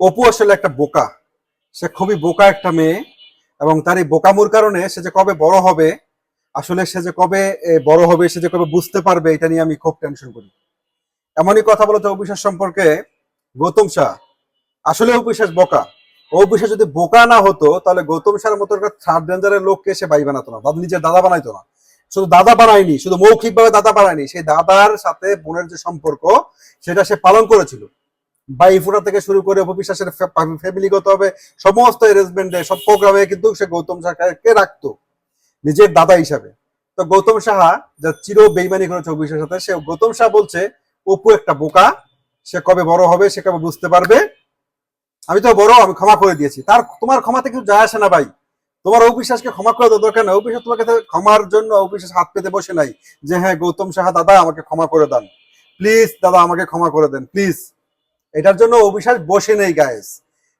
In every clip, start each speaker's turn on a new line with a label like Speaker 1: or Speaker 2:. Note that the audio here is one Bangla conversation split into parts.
Speaker 1: অপু আসলে একটা বোকা। সে খুবই বোকা একটা মেয়ে এবং তার এই বোকামুর কারণে সে যে কবে বড় হবে, আসলে সে যে কবে বড় হবে, সে যে কবে বুঝতে পারবে, এটা নিয়ে আমি খুব টেনশন করি। এমনই কথা বলতে অবিশ্বাস সম্পর্কে, গৌতম শাহ। আসলে অবিশ্বাস বোকা। অবিশ্বাস যদি বোকা না হতো, তাহলে গৌতম শাহের মতো একটা থার্ড রেঞ্জারের লোককে সে ভাই বানাতো না, দাদা নিজের দাদা বানাইতো না। শুধু দাদা বানায়নি, শুধু মৌখিকভাবে দাদা বানায়নি, সেই দাদার সাথে বোনের যে সম্পর্ক, সেটা সে পালন করেছিল। বাইফোনা থেকে শুরু করে অপবিশ্বাসের ফ্যামিলিগত হবে, সমস্ত অ্যারেঞ্জমেন্টে সব প্রোগ্রামে কিন্তু সে গৌতম শাহকে রাখতো, নিজের দাদা হিসাবে। তো গৌতম সাহা যা চির বেইমানি করেছে অভিষেকের সাথে, সে গৌতম শাহ বলছে, অপু একটা বোকা, সে কবে বড় হবে, সে কবে বুঝতে পারবে? আমি তো বড়, আমি ক্ষমা করে দিয়েছি। তার তোমার ক্ষমাতে কিছু যায় আসে না ভাই। তোমার অবিশ্বাসকে ক্ষমা করে দেওয়া দরকার নেই। অবিশ্বাস তোমাকে ক্ষমার জন্য অবিশ্বাস হাত পেতে বসে নাই যে হ্যাঁ গৌতম সাহা, দাদা আমাকে ক্ষমা করে দেন। প্লিজ, দাদা আমাকে ক্ষমা করে দেন, প্লিজ। এটার জন্য অবিশ্বাস বসে নেই গায়েস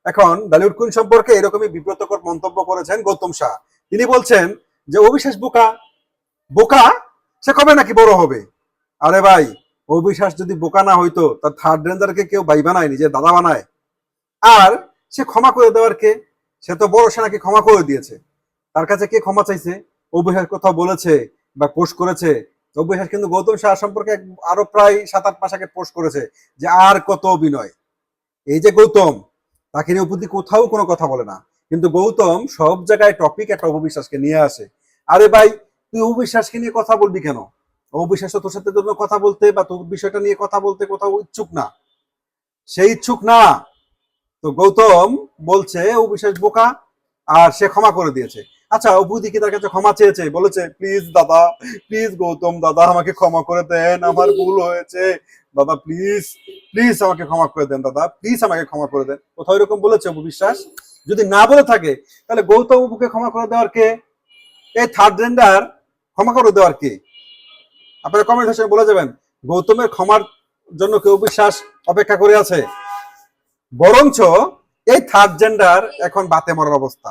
Speaker 1: এখন বলিউড কুইন সম্পর্কে এরকমই বিব্রতকর মন্তব্য করেছেন গৌতম শাহ। তিনি বলছেন যে অবিশ্বাস বোকা বোকা? সে কবে নাকি বড় হবে? আরে ভাই অবিশ্বাস যদি বোকা না হইতো, তার থার্ড রেঞ্জারকে কেউ ভাই বানায়, নিজের দাদা বানায়? আর সে ক্ষমা করে দেওয়ার কে? সে তো বড়, সে নাকি ক্ষমা করে দিয়েছে। তার কাছে কে ক্ষমা চাইছে? অবিশ্বাস কোথাও বলেছে বা পোস্ট করেছে অবিশ্বাস কিন্তু গৌতম শাহ সম্পর্কে আরও প্রায় সাত, আট মাস আগে পোস্ট করেছে যে আর কত অভিনয়। এই যে গৌতম, তাকে নিয়ে উপদি কোথাও কোনো কথা বলে না। কিন্তু গৌতম সব জায়গায় টপিক একটা অবিশ্বাসকে নিয়ে আসে। আরে ভাই, তুই অবিশ্বাসকে নিয়ে কথা বলবি কেন? অবিশ্বাস তোর সাথে জন্য কথা বলতে বা তোর বিষয়টা নিয়ে কথা বলতে কোথাও ইচ্ছুক না। সে ইচ্ছুক না। তো গৌতম বলছে অবিশ্বাস বোকা, আর সে ক্ষমা করে দিয়েছে। আচ্ছা অবুদি কি তার কাছে ক্ষমা চেয়েছে, বলেছে প্লিজ দাদা প্লিজ গৌতম দাদা, আমাকে ক্ষমা করে দেন, আমার ভুল হয়েছে। দাদা প্লিজ প্লিজ আমাকে ক্ষমা করে দেন, দাদা প্লিজ আমাকে ক্ষমা করে দেন। কোথাও এরকম বলেছে অপু বিশ্বাস। যদি না বলে থাকে, তাহলে গৌতম অপুকে ক্ষমা করে দেওয়ার কে? এই থার্ড জেন্ডার ক্ষমা করে দেওয়ার কে? আপনারা কমেন্ট সেকশনে বলে যাবেন, গৌতমের ক্ষমার জন্য কেউ বিশ্বাস অপেক্ষা করে আছে? বরঞ্চ, এই থার্ড জেন্ডার এখন বাতে মরার অবস্থা।